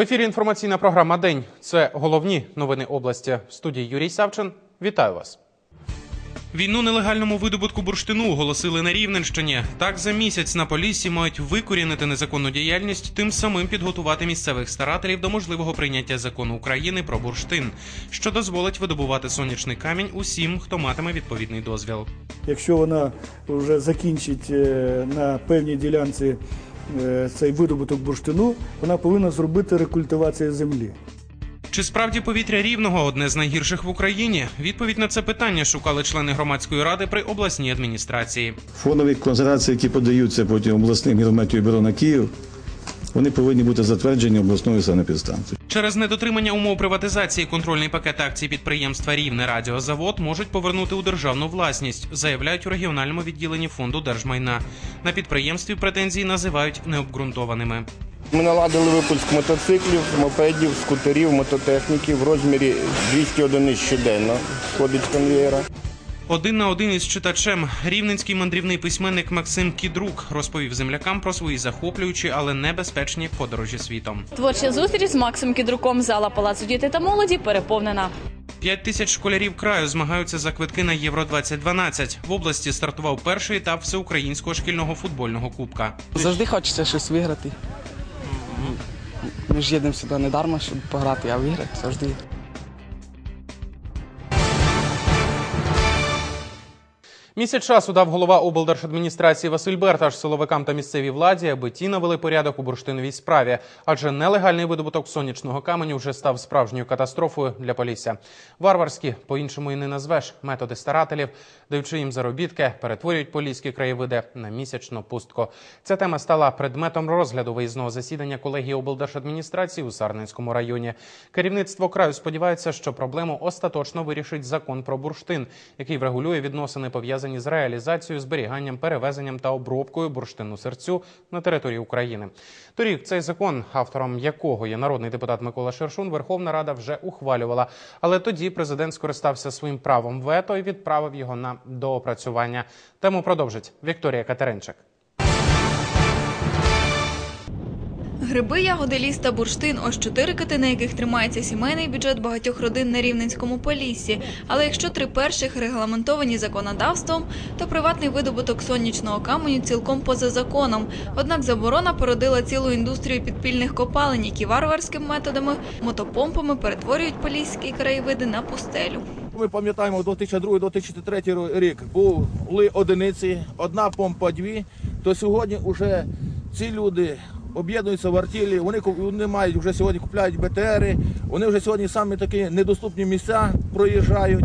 В ефірі інформаційна програма День. Це головні новини області. В студії Юрій Савчин. Вітаю вас. Війну нелегальному видобутку бурштину оголосили на Рівненщині. Так за місяць на Поліссі мають викорінити незаконну діяльність, тим самим підготувати місцевих старателів до можливого прийняття закону України про бурштин, що дозволить видобувати сонячний камінь усім, хто матиме відповідний дозвіл. Якщо вона вже закінчить е, на певній ділянці цей видобуток бурштину, вона повинна зробити рекультивацію землі. Чи справді повітря рівного одне з найгірших в Україні? Відповідь на це питання шукали члени громадської ради при обласній адміністрації. Фонові концентрації, які подаються потім обласним гідрометеобюро на Київ, вони повинні бути затверджені обласною санепідстанцією. Через недотримання умов приватизації контрольний пакет акцій підприємства Рівне Радіозавод можуть повернути у державну власність, заявляють у регіональному відділенні фонду держмайна. На підприємстві претензії називають необґрунтованими. Ми наладили випуск мотоциклів, мопедів, скутерів, мототехніки в розмірі 200 одиниць щоденно входить з конвеєра. Один на один із читачем рівненський мандрівний письменник Максим Кідрук розповів землякам про свої захоплюючі, але небезпечні подорожі світом. Творча зустріч з Максом Кідруком зала Палацу діти та молоді переповнена. П'ять тисяч школярів краю змагаються за квитки на Євро 2012 В області стартував перший етап всеукраїнського шкільного футбольного кубка. Завжди хочеться щось виграти. Ми ж їдемо сюди не дарма, щоб пограти, а виграти завжди. Місяць часу дав голова облдержадміністрації Василь Берташ силовикам та місцевій владі, аби ті навели порядок у бурштиновій справі, адже нелегальний видобуток сонячного каменю вже став справжньою катастрофою для Полісся. Варварські, по-іншому і не назвеш, методи старателів, даючи їм заробітки, перетворюють поліські краєвиди на місячну пустку. Ця тема стала предметом розгляду виїзного засідання колегії облдержадміністрації у Сарненському районі. Керівництво краю сподівається, що проблему остаточно вирішить закон про бурштин, який врегулює відносини пов'язані з реалізацією, зберіганням, перевезенням та обробкою бурштину серцю на території України. Торік цей закон, автором якого є народний депутат Микола Шершун, Верховна Рада вже ухвалювала. Але тоді президент скористався своїм правом вето і відправив його на доопрацювання. Тему продовжить Вікторія Катеринчик. Гриби, ягоди, ліс та бурштин – ось чотири кити, на яких тримається сімейний бюджет багатьох родин на Рівненському Поліссі. Але якщо три перших регламентовані законодавством, то приватний видобуток сонячного каменю цілком поза законом. Однак заборона породила цілу індустрію підпільних копалень, які варварськими методами, мотопомпами перетворюють поліські краєвиди на пустелю. Ми пам'ятаємо 2002-2003 рік були одиниці, одна помпа, дві. То сьогодні вже ці люди об'єднуються в артілі, вони, вони мають вже сьогодні купляють БТРи, вони вже сьогодні самі такі недоступні місця проїжджають.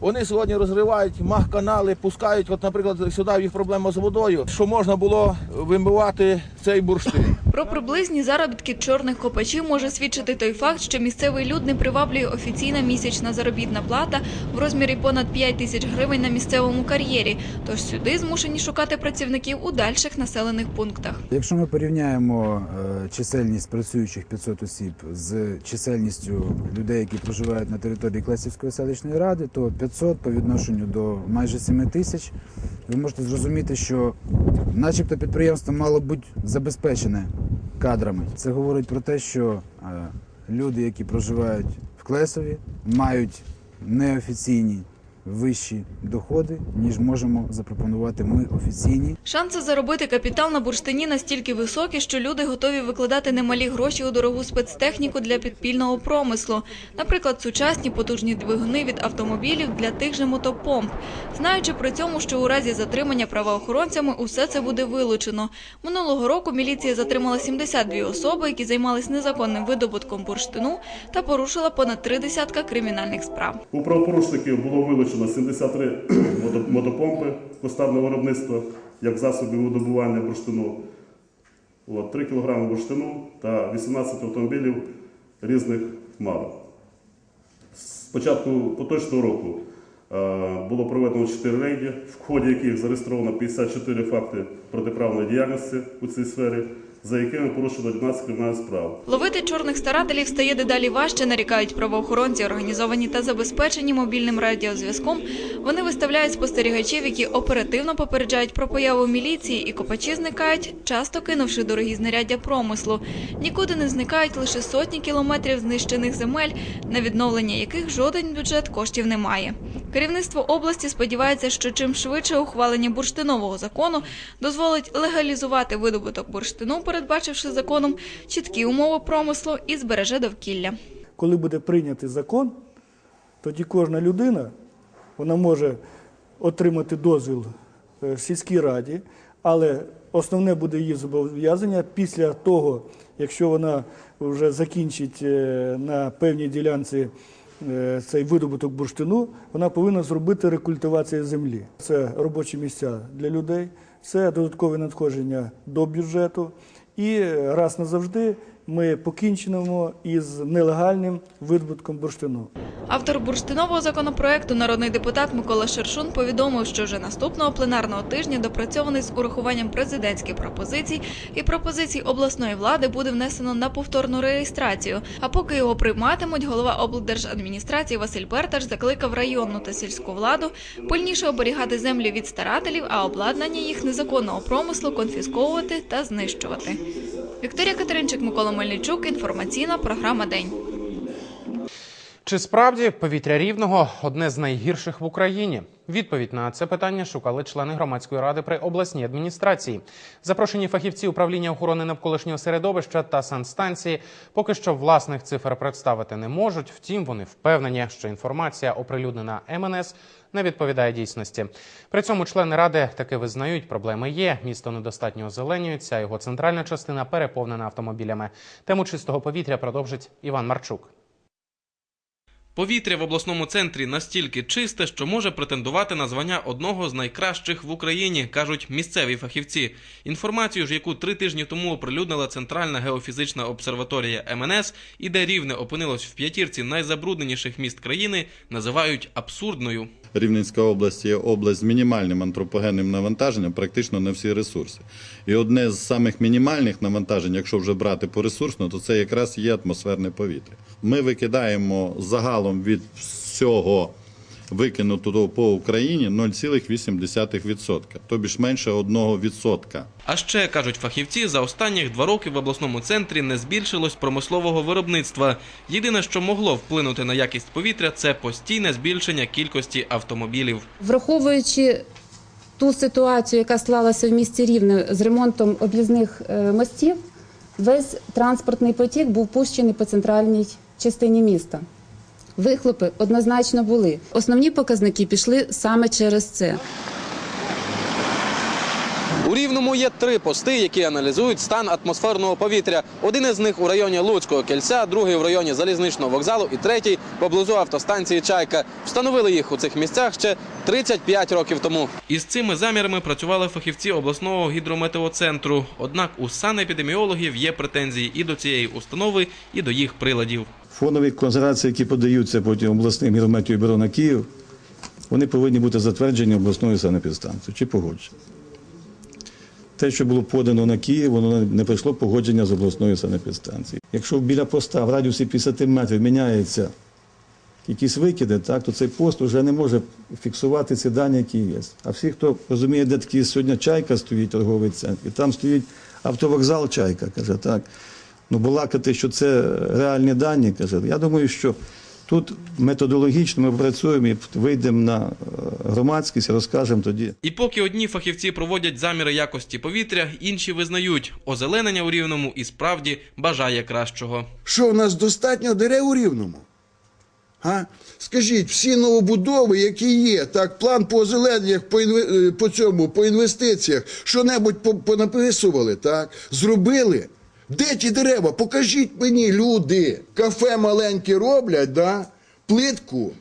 Вони сьогодні розривають мах-канали, пускають, от, наприклад, сюди їх проблема з водою, що можна було вимивати цей бурштин. Про приблизні заробітки чорних копачів може свідчити той факт, що місцевий люд не приваблює офіційна місячна заробітна плата в розмірі понад 5 тисяч гривень на місцевому кар'єрі. Тож сюди змушені шукати працівників у дальших населених пунктах. Якщо ми порівняємо е, чисельність працюючих 500 осіб з чисельністю людей, які проживають на території Клесівської селищної ради, то 500 по відношенню до майже 7 тисяч, ви можете зрозуміти, що начебто підприємство мало бути забезпечене кадрами. Це говорить про те, що е, люди, які проживають в Клесові, мають неофіційні вищі доходи, ніж можемо запропонувати ми офіційні. Шанси заробити капітал на бурштині настільки високі, що люди готові викладати немалі гроші у дорогу спецтехніку для підпільного промислу, наприклад, сучасні потужні двигуни від автомобілів для тих же мотопомп, знаючи при цьому, що у разі затримання правоохоронцями усе це буде вилучено. Минулого року міліція затримала 72 особи, які займались незаконним видобутком бурштину та порушила понад три десятка кримінальних справ. У правопорушників було вилучено 73 мото- мотопомпи кустарного виробництва як засобів видобування бурштину, От, 3 кг бурштину та 18 автомобілів різних марок. З початку поточного року е, було проведено 4 рейди, в ході яких зареєстровано 54 факти протиправної діяльності у цій сфері. За якими порушено 11 кримінальних справ. Ловити чорних старателів стає дедалі важче, нарікають правоохоронці, організовані та забезпечені мобільним радіозв'язком. Вони виставляють спостерігачів, які оперативно попереджають про появу міліції, і копачі зникають, часто кинувши дорогі знаряддя промислу. Нікуди не зникають лише сотні кілометрів знищених земель, на відновлення яких жоден бюджет коштів не має. Керівництво області сподівається, що чим швидше ухвалення бурштинового закону дозволить легалізувати видобуток бурштину, передбачивши законом чіткі умови промислу і збереже довкілля. Коли буде прийнятий закон, тоді кожна людина вона може отримати дозвіл е, в сільській раді, але основне буде її зобов'язання після того, якщо вона вже закінчить е, на певній ділянці е, цей видобуток бурштину, вона повинна зробити рекультивацію землі. Це робочі місця для людей, це додаткове надходження до бюджету. І раз назавжди ми покінчимо із нелегальним видобутком бурштину. Автор бурштинового законопроекту, народний депутат Микола Шершун, повідомив, що вже наступного пленарного тижня допрацьований з урахуванням президентських пропозицій і пропозицій обласної влади буде внесено на повторну реєстрацію. А поки його прийматимуть, голова облдержадміністрації Василь Берташ закликав районну та сільську владу пильніше оберігати землі від старателів, а обладнання їх незаконного промислу конфісковувати та знищувати. Вікторія Катеринчик, Микола Мельничук. Інформаційна програма День. Чи справді повітря рівного одне з найгірших в Україні? Відповідь на це питання шукали члени громадської ради при обласній адміністрації. Запрошені фахівці управління охорони навколишнього середовища та санстанції поки що власних цифр представити не можуть. Втім, вони впевнені, що інформація, оприлюднена МНС, не відповідає дійсності. При цьому члени ради таки визнають, проблеми є. Місто недостатньо озеленюється, його центральна частина переповнена автомобілями. Тему чистого повітря продовжить Іван Марчук. Повітря в обласному центрі настільки чисте, що може претендувати на звання одного з найкращих в Україні, кажуть місцеві фахівці. Інформацію ж, яку три тижні тому оприлюднила Центральна геофізична обсерваторія МНС, і де рівне опинилось в п'ятірці найзабрудненіших міст країни, називають абсурдною. Рівненська область є область з мінімальним антропогенним навантаженням практично на всі ресурси. І одне з самих мінімальних навантажень, якщо вже брати по ресурсно, то це якраз є атмосферне повітря. Ми викидаємо загалом від всього викинутого по Україні 0,8%, тобі ж менше 1%. А ще кажуть фахівці, за останніх два роки в обласному центрі не збільшилось промислового виробництва. Єдине, що могло вплинути на якість повітря, це постійне збільшення кількості автомобілів. Враховуючи ту ситуацію, яка склалася в місті Рівне з ремонтом об'їзних е, мостів, весь транспортний потік був пущений по центральній частині міста. Вихлопи однозначно були. Основні показники пішли саме через це. У Рівному є три пости, які аналізують стан атмосферного повітря. Один із них у районі Луцького кільця, другий в районі залізничного вокзалу і третій поблизу автостанції Чайка. Встановили їх у цих місцях ще 35 років тому. Із цими замірами працювали фахівці обласного гідрометеоцентру. Однак у санепідеміологів є претензії і до цієї установи, і до їх приладів. Фонові концентрації, які подаються потім обласним гідрометеобюро на Київ, вони повинні бути затверджені обласною санепідстанцією чи погоджені. Те, що було подано на Київ, воно не пройшло погодження з обласною санепідстанцією. Якщо біля поста в радіусі 50 метрів міняються якісь викиди, так, то цей пост вже не може фіксувати ці дані, які є. А всі, хто розуміє, де такий сьогодні чайка стоїть, торговий центр, і там стоїть автовокзал чайка, каже, так. Ну, балакати, що це реальні дані, каже. Я думаю, що тут методологічно ми працюємо і вийдемо на е, громадськість розкажемо тоді. І поки одні фахівці проводять заміри якості повітря, інші визнають, озеленення у рівному і справді бажає кращого. Що в нас достатньо дерев у рівному? А? Скажіть, всі новобудови, які є, так, план по озеленнях, по, інве- е, по цьому, по інвестиціях, що-небудь понаписували, так? Зробили? Де ті дерева? Покажіть мені, люди. Кафе маленьке роблять, да? плитку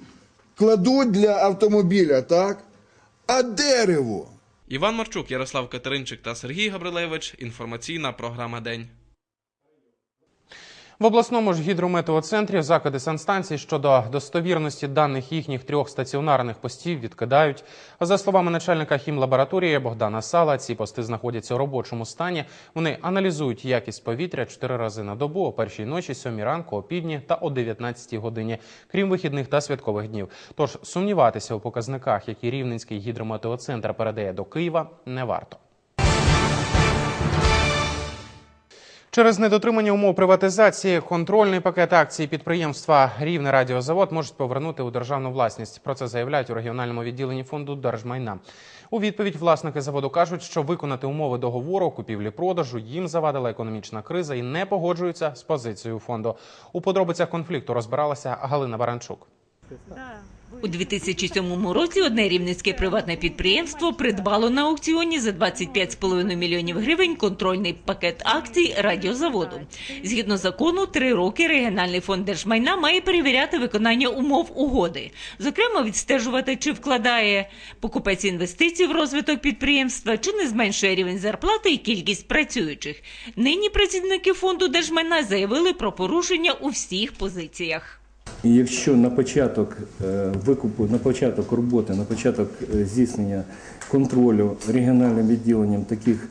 кладуть для автомобіля, так? А дерево? Іван Марчук, Ярослав Катеринчик та Сергій Габрилевич. Інформаційна програма День. В обласному ж гідрометеоцентрі заклади санстанцій щодо достовірності даних їхніх трьох стаціонарних постів відкидають. За словами начальника хімлабораторії Богдана Сала, ці пости знаходяться у робочому стані. Вони аналізують якість повітря чотири рази на добу о першій ночі, сьомій ранку, о півдні та о 19 годині, крім вихідних та святкових днів. Тож сумніватися у показниках, які Рівненський гідрометеоцентр передає до Києва, не варто. Через недотримання умов приватизації контрольний пакет акцій підприємства Рівне Радіозавод можуть повернути у державну власність. Про це заявляють у регіональному відділенні фонду держмайна. У відповідь власники заводу кажуть, що виконати умови договору купівлі-продажу їм завадила економічна криза і не погоджуються з позицією фонду. У подробицях конфлікту розбиралася Галина Баранчук. У 2007 році одне рівненське приватне підприємство придбало на аукціоні за 25,5 мільйонів гривень контрольний пакет акцій радіозаводу. Згідно закону, три роки регіональний фонд держмайна має перевіряти виконання умов угоди, зокрема відстежувати, чи вкладає покупець інвестицій в розвиток підприємства, чи не зменшує рівень зарплати і кількість працюючих. Нині працівники фонду держмайна заявили про порушення у всіх позиціях. І якщо на початок е, викупу, на початок роботи, на початок е, здійснення контролю регіональним відділенням таких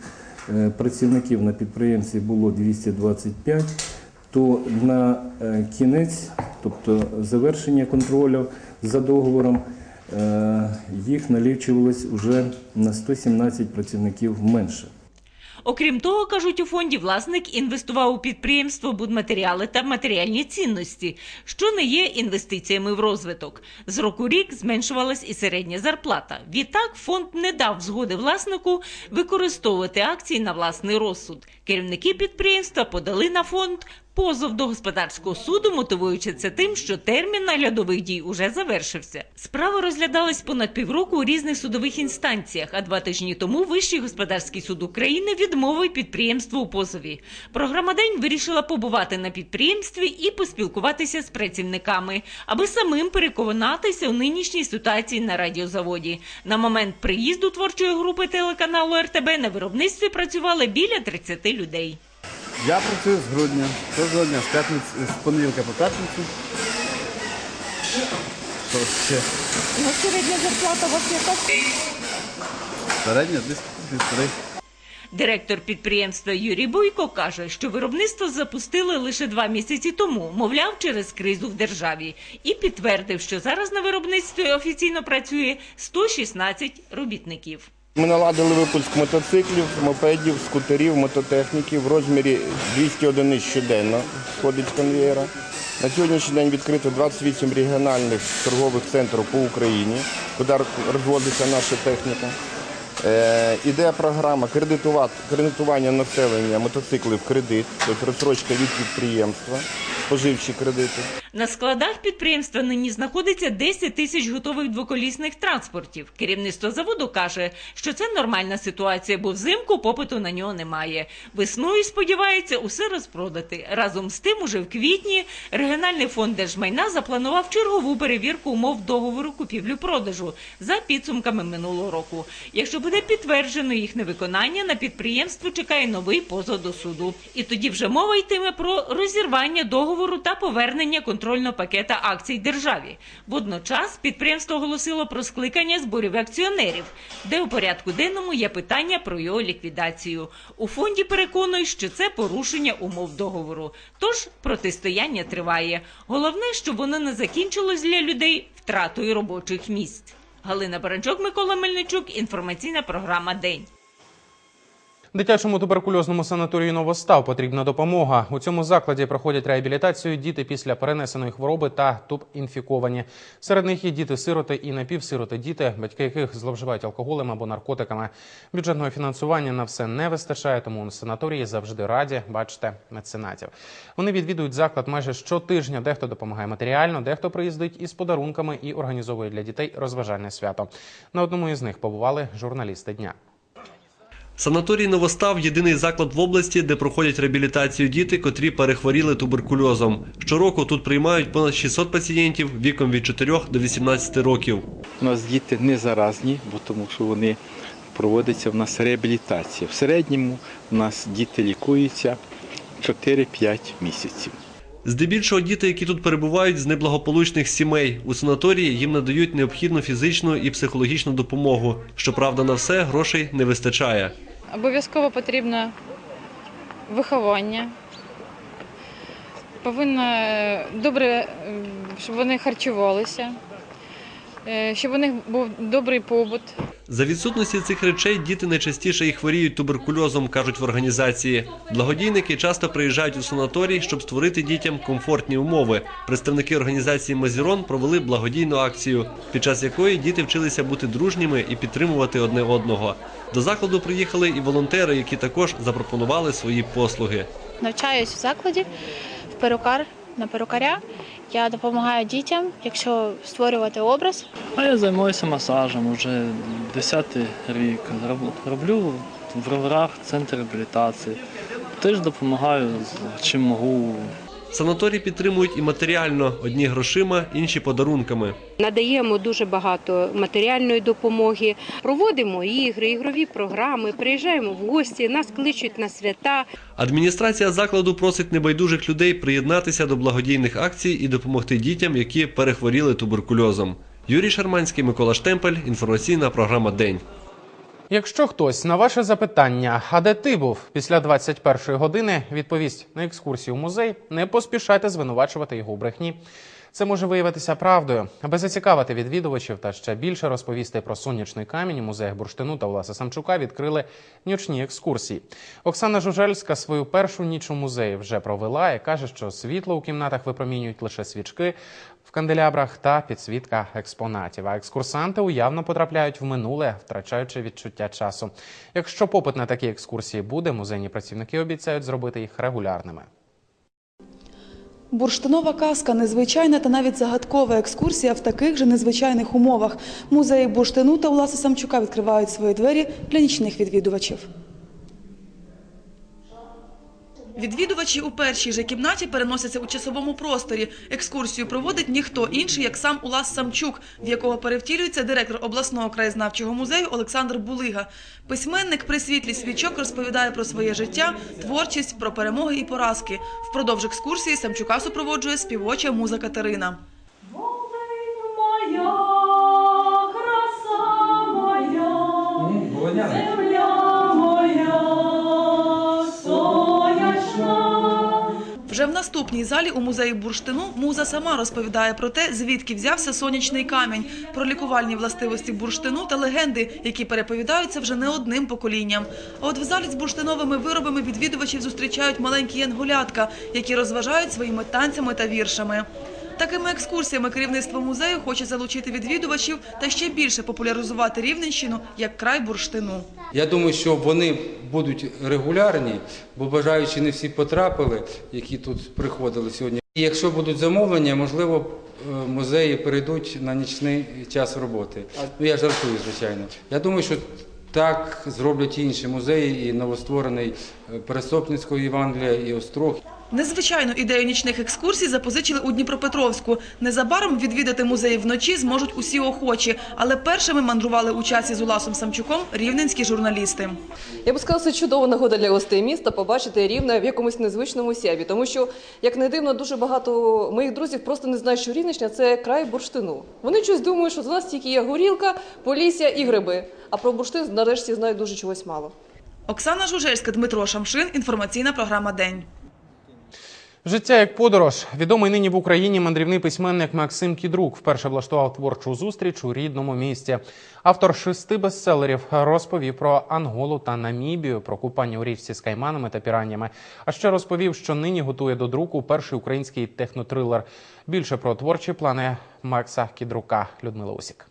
е, працівників на підприємстві було 225, то на кінець, тобто завершення контролю за договором, їх налічувалось вже на 117 працівників менше. Окрім того, кажуть у фонді, власник інвестував у підприємство будматеріали та матеріальні цінності, що не є інвестиціями в розвиток. З року рік зменшувалась і середня зарплата. Відтак фонд не дав згоди власнику використовувати акції на власний розсуд. Керівники підприємства подали на фонд позов до господарського суду, мотивуючи це тим, що термін наглядових дій уже завершився. Справа розглядалась понад півроку у різних судових інстанціях. А два тижні тому Вищий господарський суд України відмовив підприємству у позові. Програма День вирішила побувати на підприємстві і поспілкуватися з працівниками, аби самим переконатися у нинішній ситуації на радіозаводі. На момент приїзду творчої групи телеканалу РТБ на виробництві працювали біля 30 людей. Я працюю з грудня, кожного дня, з п'ятниці, з понеділка по п'ятницю. Що ще? Ну, середня зарплата у вас яка? Середня десь півтори. Директор підприємства Юрій Бойко каже, що виробництво запустили лише два місяці тому, мовляв, через кризу в державі, і підтвердив, що зараз на виробництві офіційно працює 116 робітників. Ми наладили випуск мотоциклів, мопедів, скутерів, мототехніки в розмірі 200 одиниць щоденно входить з конвієра. На сьогоднішній день відкрито 28 регіональних торгових центрів по Україні, куди розводиться наша техніка. Е, іде програма кредитування населення мотоциклів в кредит, тобто розстрочка від підприємства, споживчі кредити. На складах підприємства нині знаходиться 10 тисяч готових двоколісних транспортів. Керівництво заводу каже, що це нормальна ситуація, бо взимку попиту на нього немає. Весною сподівається усе розпродати. Разом з тим, уже в квітні регіональний фонд держмайна запланував чергову перевірку умов договору купівлю-продажу за підсумками минулого року. Якщо буде підтверджено їх невиконання, на підприємство чекає новий позов до суду. І тоді вже мова йтиме про розірвання договору та повернення контрольного пакета акцій державі. Водночас підприємство оголосило про скликання зборів акціонерів, де у порядку денному є питання про його ліквідацію. У фонді переконують, що це порушення умов договору. Тож протистояння триває. Головне, щоб воно не закінчилось для людей втратою робочих місць. Галина Баранчук, Микола Мельничук. Інформаційна програма День. Дитячому туберкульозному санаторію Новостав потрібна допомога. У цьому закладі проходять реабілітацію діти після перенесеної хвороби та туб-інфіковані. Серед них є діти-сироти і напівсироти діти, батьки яких зловживають алкоголем або наркотиками. Бюджетного фінансування на все не вистачає, тому у санаторії завжди раді бачите меценатів. Вони відвідують заклад майже щотижня. Дехто допомагає матеріально, дехто приїздить із подарунками і організовує для дітей розважальне свято. На одному із них побували журналісти дня. Санаторій Новостав єдиний заклад в області, де проходять реабілітацію діти, котрі перехворіли туберкульозом. Щороку тут приймають понад 600 пацієнтів віком від 4 до 18 років. У нас діти не заразні, бо тому що вони проводиться в нас реабілітація. В середньому у нас діти лікуються 4-5 місяців. Здебільшого діти, які тут перебувають з неблагополучних сімей. У санаторії їм надають необхідну фізичну і психологічну допомогу. Щоправда, на все грошей не вистачає. Обов'язково потрібно виховання. Повинно е, добре, е, щоб вони харчувалися, щоб у них був добрий побут. За відсутності цих речей діти найчастіше і хворіють туберкульозом, кажуть в організації. Благодійники часто приїжджають у санаторій, щоб створити дітям комфортні умови. Представники організації Мазірон провели благодійну акцію, під час якої діти вчилися бути дружніми і підтримувати одне одного. До закладу приїхали і волонтери, які також запропонували свої послуги. Навчаюсь в закладі в перукар на перукаря. Я допомагаю дітям, якщо створювати образ. А я займаюся масажем вже 10 рік. Роблю в роврах центр реабілітації. Теж допомагаю чим можу. Санаторій підтримують і матеріально одні грошима, інші подарунками. Надаємо дуже багато матеріальної допомоги, проводимо ігри, ігрові програми, приїжджаємо в гості, нас кличуть на свята. Адміністрація закладу просить небайдужих людей приєднатися до благодійних акцій і допомогти дітям, які перехворіли туберкульозом. Юрій Шарманський, Микола Штемпель. Інформаційна програма День. Якщо хтось на ваше запитання, а де ти був після 21-ї години, відповість на екскурсію в музей, не поспішайте звинувачувати його у брехні. Це може виявитися правдою, аби зацікавити відвідувачів та ще більше розповісти про сонячний камінь у музеях Бурштину та Власа Самчука відкрили нічні екскурсії. Оксана Жужельська свою першу ніч у музеї вже провела і каже, що світло у кімнатах випромінюють лише свічки в канделябрах та підсвітка експонатів. А екскурсанти уявно потрапляють в минуле, втрачаючи відчуття часу. Якщо попит на такі екскурсії буде, музейні працівники обіцяють зробити їх регулярними. Бурштинова казка незвичайна та навіть загадкова екскурсія в таких же незвичайних умовах. Музеї бурштину та Уласа Самчука відкривають свої двері для нічних відвідувачів. Відвідувачі у першій же кімнаті переносяться у часовому просторі. Екскурсію проводить ніхто інший, як сам Улас Самчук, в якого перевтілюється директор обласного краєзнавчого музею Олександр Булига. Письменник при світлі свічок розповідає про своє життя, творчість, про перемоги і поразки. Впродовж екскурсії Самчука супроводжує співоча муза Катерина. Вже в наступній залі у музеї бурштину муза сама розповідає про те, звідки взявся сонячний камінь, про лікувальні властивості бурштину та легенди, які переповідаються вже не одним поколінням. А от в залі з бурштиновими виробами відвідувачів зустрічають маленькі янгулятка, які розважають своїми танцями та віршами. Такими екскурсіями керівництво музею хоче залучити відвідувачів та ще більше популяризувати Рівненщину як край бурштину. Я думаю, що вони будуть регулярні, бо бажаючі не всі потрапили, які тут приходили сьогодні. І якщо будуть замовлення, можливо, е, музеї перейдуть на нічний час роботи. Ну я жартую, звичайно. Я думаю, що так зроблять інші музеї, і новостворений е, Пересопницького Євангелія, і Острог. Незвичайну ідею нічних екскурсій запозичили у Дніпропетровську. Незабаром відвідати музеї вночі зможуть усі охочі, але першими мандрували у часі з Уласом Самчуком рівненські журналісти. Я б сказала, це чудова нагода для гостей міста побачити рівне в якомусь незвичному сяві. Тому що, як не дивно, дуже багато моїх друзів просто не знають, що Рівненщина – це край бурштину. Вони щось думають, що за нас тільки є горілка, полісся і гриби. А про бурштин нарешті знають дуже чогось мало. Оксана Жужельська, Дмитро Шамшин. Інформаційна програма День. Життя як подорож. Відомий нині в Україні мандрівний письменник Максим Кідрук вперше влаштував творчу зустріч у рідному місті. Автор шести бестселерів розповів про Анголу та Намібію, про купання у річці з кайманами та піраннями. А ще розповів, що нині готує до друку перший український технотрилер. Більше про творчі плани Макса Кідрука. Людмила Усік.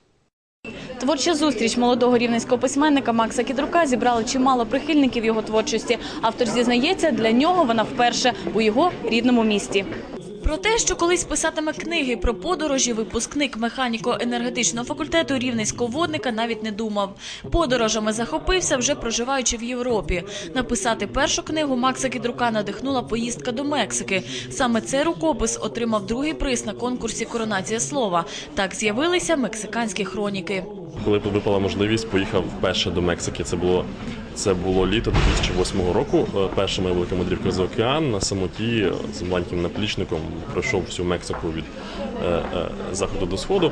Творча зустріч молодого рівненського письменника Макса Кідрука зібрала чимало прихильників його творчості. Автор зізнається, для нього вона вперше у його рідному місті. Про те, що колись писатиме книги про подорожі, випускник механіко-енергетичного факультету рівненського водника навіть не думав. Подорожами захопився, вже проживаючи в Європі. Написати першу книгу Макса Кідрука надихнула поїздка до Мексики. Саме цей рукопис отримав другий приз на конкурсі Коронація слова. Так з'явилися мексиканські хроніки. Коли випала можливість, поїхав вперше до Мексики. Це було Це було літо 2008 року. Е, Перша моя велика мандрівка за океан на самоті з маленьким наплічником пройшов всю Мексику від е, е, заходу до сходу.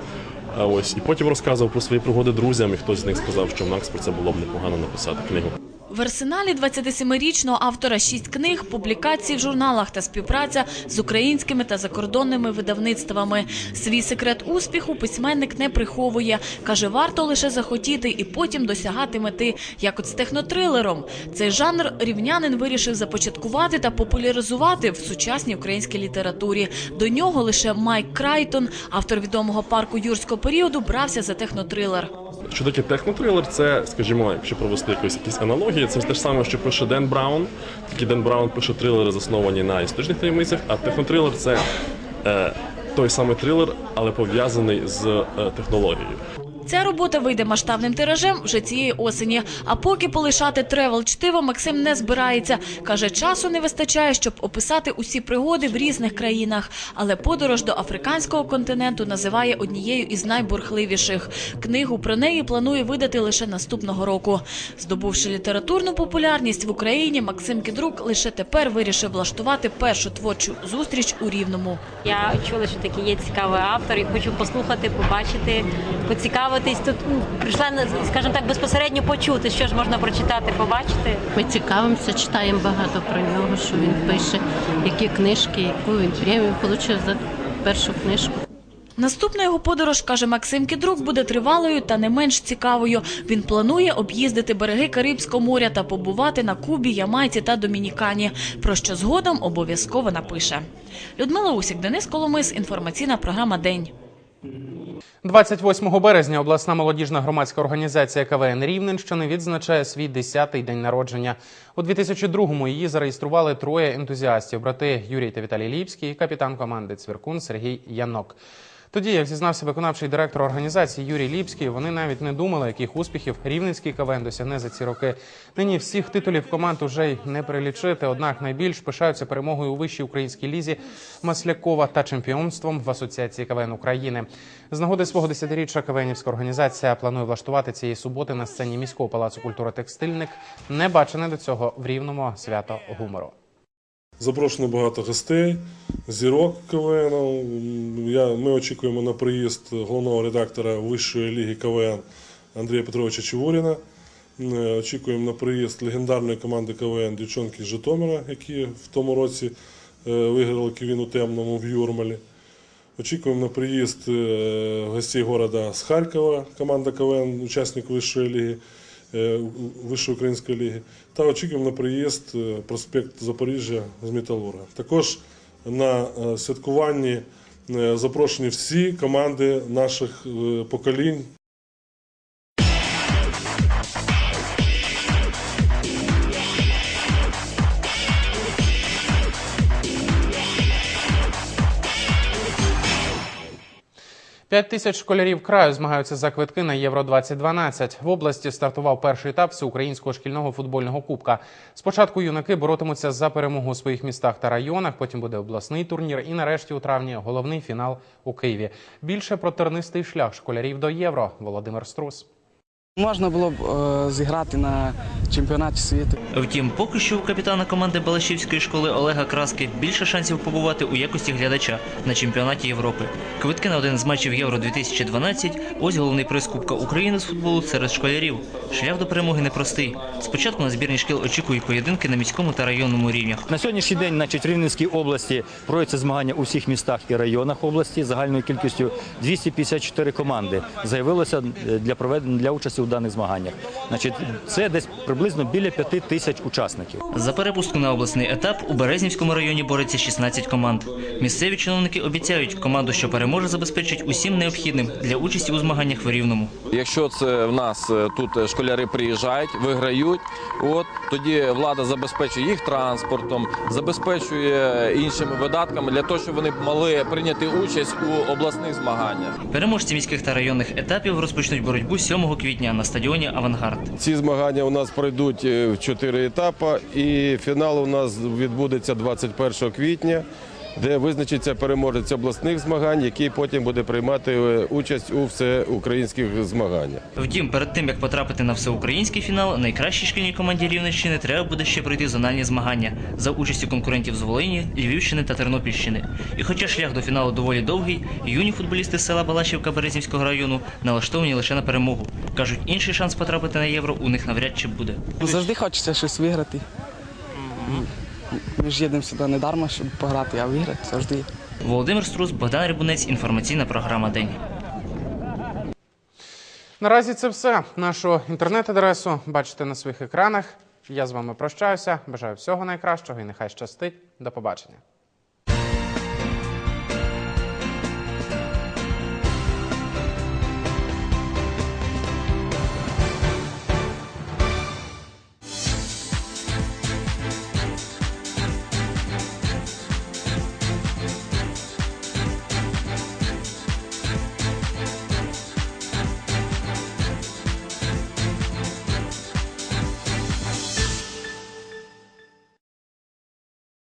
Ось і потім розказував про свої пригоди друзям, і хтось з них сказав, що Макс про це було б непогано написати книгу. В арсеналі 27-річного автора шість книг, публікацій в журналах та співпраця з українськими та закордонними видавництвами. Свій секрет успіху письменник не приховує. Каже, варто лише захотіти і потім досягати мети, як от з технотрилером. Цей жанр рівнянин вирішив започаткувати та популяризувати в сучасній українській літературі. До нього лише Майк Крайтон, автор відомого парку юрського періоду, брався за технотрилер. Що таке технотрилер? Це, скажімо, якщо провести якісь, якісь аналогії, це те ж саме, що пише Ден Браун. Тільки Ден Браун пише трилери, засновані на історичних таємницях, а технотрилер це е, той самий трилер, але пов'язаний з е, технологією. Ця робота вийде масштабним тиражем вже цієї осені. А поки полишати тревел чтиво Максим не збирається. Каже, часу не вистачає, щоб описати усі пригоди в різних країнах. Але подорож до африканського континенту називає однією із найбурхливіших. Книгу про неї планує видати лише наступного року. Здобувши літературну популярність в Україні, Максим Кідрук лише тепер вирішив влаштувати першу творчу зустріч у Рівному. Я чула, що такий є цікавий автор, і хочу послухати, побачити, поцікавитись. Тут ну, прийшла, скажімо так, безпосередньо почути, що ж можна прочитати, побачити. Ми цікавимося, читаємо багато про нього, що він пише, які книжки, яку він премію отримав за першу книжку. Наступна його подорож, каже Максим Кідрук, буде тривалою та не менш цікавою. Він планує об'їздити береги Карибського моря та побувати на Кубі, Ямайці та Домінікані, про що згодом обов'язково напише. Людмила Усік, Денис Коломис, інформаційна програма День. 28 березня обласна молодіжна громадська організація КВН Рівненщини відзначає свій 10-й день народження. У 2002-му її зареєстрували троє ентузіастів: брати Юрій та Віталій Ліпський, капітан команди Цвіркун Сергій Янок. Тоді, як зізнався виконавчий директор організації Юрій Ліпський, вони навіть не думали, яких успіхів рівненський КВН досягне за ці роки. Нині всіх титулів команд уже й не перелічити. Однак найбільш пишаються перемогою у вищій українській лізі Маслякова та чемпіонством в асоціації КВН України. З нагоди свого десятиріччя КВНівська організація планує влаштувати цієї суботи на сцені міського палацу культури текстильник. Не бачене до цього в рівному свято гумору. Запрошено багато гостей, зірок КВН. Ми очікуємо на приїзд головного редактора Вищої ліги КВН Андрія Петровича Чевуріна. Очікуємо на приїзд легендарної команди КВН Дівчонки з Житомира, які в тому році е, виграли ківін у темному в Юрмалі. Очікуємо на приїзд е, гостей города з Харкова, команда КВН, учасник Вищої ліги, Вищої української ліги. Та очікуємо на приїзд е, проспект Запоріжжя з Металурга. Також на е, святкуванні е, запрошені всі команди наших е, поколінь. П'ять тисяч школярів краю змагаються за квитки на Євро 2012 В області стартував перший етап всеукраїнського шкільного футбольного кубка. Спочатку юнаки боротимуться за перемогу у своїх містах та районах. Потім буде обласний турнір. І нарешті у травні головний фінал у Києві. Більше про тернистий шлях школярів до євро. Володимир Струс. Можна було б е, зіграти на чемпіонаті світу. Втім, поки що у капітана команди Балашівської школи Олега Краски більше шансів побувати у якості глядача на чемпіонаті Європи. Квитки на один з матчів Євро 2012 Ось головний приз Кубка України з футболу серед школярів. Шлях до перемоги непростий. Спочатку на збірні шкіл очікують поєдинки на міському та районному рівнях. На сьогоднішній день значить, в Рівненській області проводяться змагання у всіх містах і районах області загальною кількістю 254 команди заявилося е, для проведення для участі у даних змаганнях. Значить, це десь приблизно біля п'яти тисяч учасників. За перепустку на обласний етап у Березнівському районі бореться 16 команд. Місцеві чиновники обіцяють, команду, що переможе, забезпечить усім необхідним для участі у змаганнях в Рівному. Якщо це в нас е, тут е, школяри приїжджають, виграють, от тоді влада забезпечує їх транспортом, забезпечує іншими видатками для того, щоб вони могли прийняти участь у обласних змаганнях. Переможці міських та районних етапів розпочнуть боротьбу 7 квітня на стадіоні Авангард. Ці змагання у нас пройдуть е, в чотири етапи, і фінал у нас відбудеться 21 квітня. Де визначиться переможець обласних змагань, який потім буде приймати е, участь у всеукраїнських змаганнях. Втім, перед тим як потрапити на всеукраїнський фінал, найкращій шкільній команді Рівненщини треба буде ще пройти зональні змагання за участю конкурентів з Волині, Львівщини та Тернопільщини. І хоча шлях до фіналу доволі довгий, юні футболісти з села Балашівка Березівського району налаштовані лише на перемогу. кажуть, інший шанс потрапити на євро у них навряд чи буде. Завжди хочеться щось виграти. Ми ж їдемо сюди не дарма, щоб пограти, а виграти завжди. Володимир Струс, Богдан Рибунець, інформаційна програма День. Наразі це все. Нашу інтернет-адресу бачите на своїх екранах. Я з вами прощаюся. Бажаю всього найкращого і нехай щастить. До побачення.